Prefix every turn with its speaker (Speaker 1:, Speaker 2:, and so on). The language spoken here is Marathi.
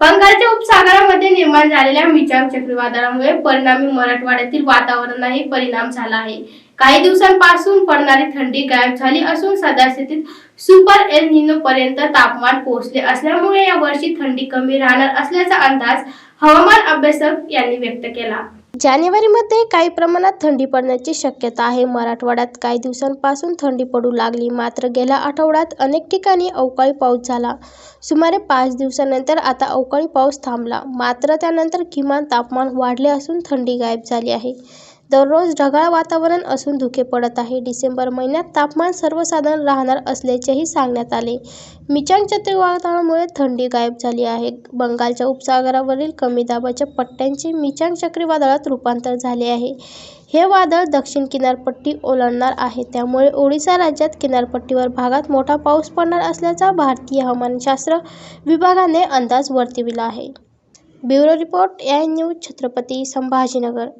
Speaker 1: बंगालच्या उपसागरामध्ये निर्माण झालेल्या मिचांग चक्रीवादळामुळे परिणामी मराठवाड्यातील वातावरणाही परिणाम झाला आहे. काही दिवसांपासून पडणारी थंडी गायब झाली असून सध्या सुपर एल निनो पर्यंत तापमान पोहोचले असल्यामुळे या वर्षी थंडी कमी राहणार असल्याचा अंदाज हवामान अभ्यासक यांनी व्यक्त केला.
Speaker 2: जानेवारीमध्ये काही प्रमाणात थंडी पडण्याची शक्यता आहे. मराठवाड्यात काही दिवसांपासून थंडी पडू लागली. मात्र गेल्या आठवड्यात अनेक ठिकाणी अवकाळी पाऊस झाला. सुमारे पाच दिवसानंतर आता अवकाळी पाऊस थांबला. मात्र त्यानंतर किमान तापमान वाढले असून थंडी गायब झाली आहे. दररोज ढगाळ वातावरण असून धुके पडत आहे. डिसेंबर महिन्यात तापमान सर्वसाधारण राहणार असल्याचेही सांगण्यात आले. मिचांग चक्रीवादळामुळे थंडी गायब झाली आहे. बंगालच्या उपसागरावरील कमी दाबाच्या पट्ट्यांचे मिचांग चक्रीवादळात रूपांतर झाले आहे. हे वादळ दक्षिण किनारपट्टी ओलांडणार आहे. त्यामुळे ओडिसा राज्यात किनारपट्टीवर भागात मोठा पाऊस पडणार असल्याचा भारतीय हवामानशास्त्र विभागाने अंदाज वर्तविला आहे. ब्युरो रिपोर्ट या न्यूज छत्रपती संभाजीनगर.